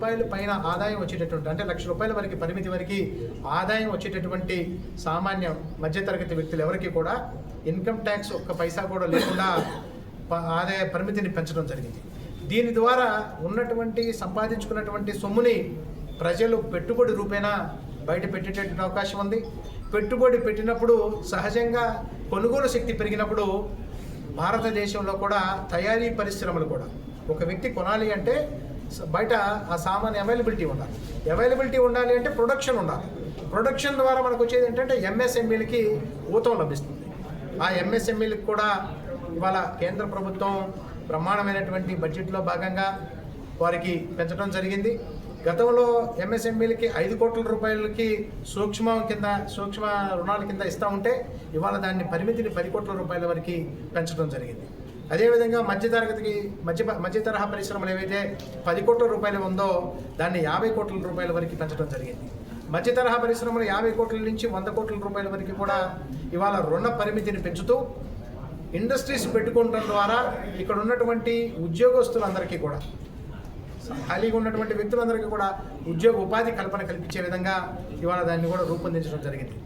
రూపాయల పైన ఆదాయం వచ్చేటటువంటి అంటే లక్ష రూపాయల వరకు పరిమితి వరకు ఆదాయం వచ్చేటటువంటి సామాన్య మధ్యతరగతి వ్యక్తులు ఎవరికి కూడా ఇన్కమ్ ట్యాక్స్ ఒక్క పైసా కూడా లేకుండా ప- ఆదాయ పరిమితిని పెంచడం జరిగింది. దీని ద్వారా ఉన్నటువంటి సంపాదించుకున్నటువంటి సొమ్ముని ప్రజలు పెట్టుబడి రూపేణా బయట పెట్టేటటువంటి అవకాశం ఉంది. పెట్టుబడి పెట్టినప్పుడు సహజంగా కొనుగోలు శక్తి పెరిగినప్పుడు భారతదేశంలో కూడా తయారీ పరిశ్రమలు కూడా ఒక వ్యక్తి కొనాలి అంటే బయట ఆ సామాన్ అవైలబిలిటీ ఉండాలి. అవైలబిలిటీ ఉండాలి అంటే ప్రొడక్షన్ ఉండాలి. ప్రొడక్షన్ ద్వారా మనకు వచ్చేది ఏంటంటే ఎంఎస్ఎంఈలకి ఊతం లభిస్తుంది. ఆ ఎంఎస్ఎంఈలకు కూడా ఇవాళ కేంద్ర ప్రభుత్వం బ్రహ్మాండమైనటువంటి బడ్జెట్లో భాగంగా వారికి పెంచడం జరిగింది. గతంలో ఎంఎస్ఎంఈలకి ఐదు కోట్ల రూపాయలకి సూక్ష్మ కింద సూక్ష్మ రుణాల కింద ఇస్తూ ఉంటే ఇవాళ దాన్ని పరిమితిని పది కోట్ల రూపాయల వరకు పెంచడం జరిగింది. అదేవిధంగా మధ్యతరగతికి మధ్య మధ్య తరహా పరిశ్రమలు ఏవైతే పది కోట్ల రూపాయలు ఉందో దాన్ని యాభై కోట్ల రూపాయల వరకు పెంచడం జరిగింది. మధ్య తరహా పరిశ్రమలు యాభై కోట్ల నుంచి వంద కోట్ల రూపాయల వరకు కూడా ఇవాళ రుణ పరిమితిని పెంచుతూ ఇండస్ట్రీస్ పెట్టుకోవడం ద్వారా ఇక్కడ ఉన్నటువంటి ఉద్యోగస్తులందరికీ కూడా ఖాళీగా ఉన్నటువంటి వ్యక్తులందరికీ కూడా ఉద్యోగ ఉపాధి కల్పన కల్పించే విధంగా ఇవాళ దాన్ని కూడా రూపొందించడం జరిగింది.